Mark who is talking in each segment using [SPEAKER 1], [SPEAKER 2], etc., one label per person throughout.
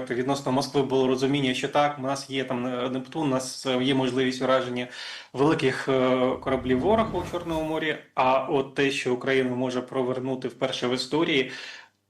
[SPEAKER 1] Відносно Москви було розуміння, що так, у нас є там е, Нептун, у нас е, є можливість ураження великих е, кораблів ворога у Чорному морі. А от те, що Україна може провернути вперше в історії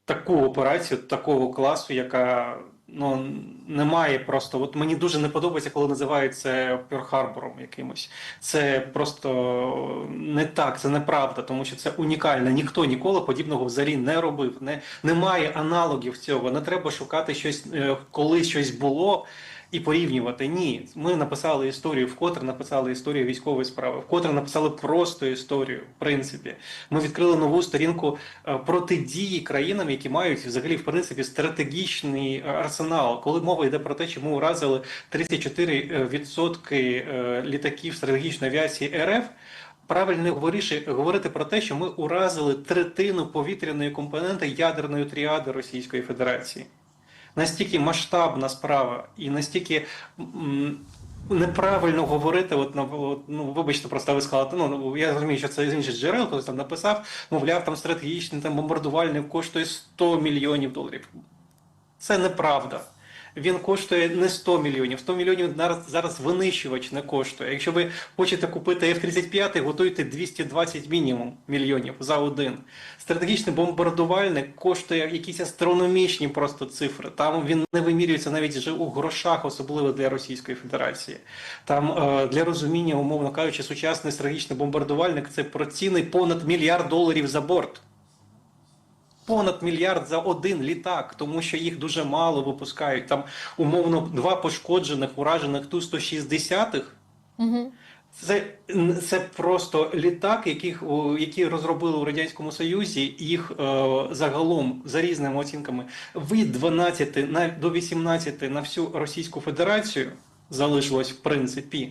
[SPEAKER 1] таку операцію, такого класу, яка ну немає просто. От мені дуже не подобається, коли називають це Пьор-Харбором якимось. Це просто не так, це неправда, тому що це унікально. Ніхто ніколи подібного взагалі не робив. Не, немає аналогів цього. Не треба шукати щось, е, коли щось було. І порівнювати ні, ми написали історію, вкотре написали історію військової справи, вкотре написали просто історію. В принципі, ми відкрили нову сторінку е, протидії країнам, які мають взагалі в принципі стратегічний е, арсенал. Коли мова йде про те, що ми уразили 34% е, літаків стратегічної авіації РФ. Правильно говорити про те, що ми уразили третину повітряної компоненти ядерної тріади Російської Федерації. Настільки масштабна справа, і настільки неправильно говорити. От, ну, вибачте, просто ви сказали, ну ну, я розумію, що це з інших джерел, хтось там написав, мовляв, там стратегічний там бомбардувальник коштує 100 мільйонів доларів. Це неправда. Він коштує не 100 мільйонів. 100 мільйонів зараз, винищувач не коштує. Якщо ви хочете купити F-35, готуйте 220 мінімум мільйонів за один. Стратегічний бомбардувальник коштує якісь астрономічні просто цифри. Там він не вимірюється навіть вже у грошах, особливо для Російської Федерації. Там е, для розуміння, умовно кажучи, сучасний стратегічний бомбардувальник це про ціни понад мільярд доларів за борт. Понад мільярд за один літак, тому що їх дуже мало випускають. Там умовно два пошкоджених, уражених Ту-160.
[SPEAKER 2] Угу.
[SPEAKER 1] Це, це просто літак, яких, які розробили у Радянському Союзі, їх е, загалом за різними оцінками від 12 на, до 18 на всю Російську Федерацію залишилось в принципі.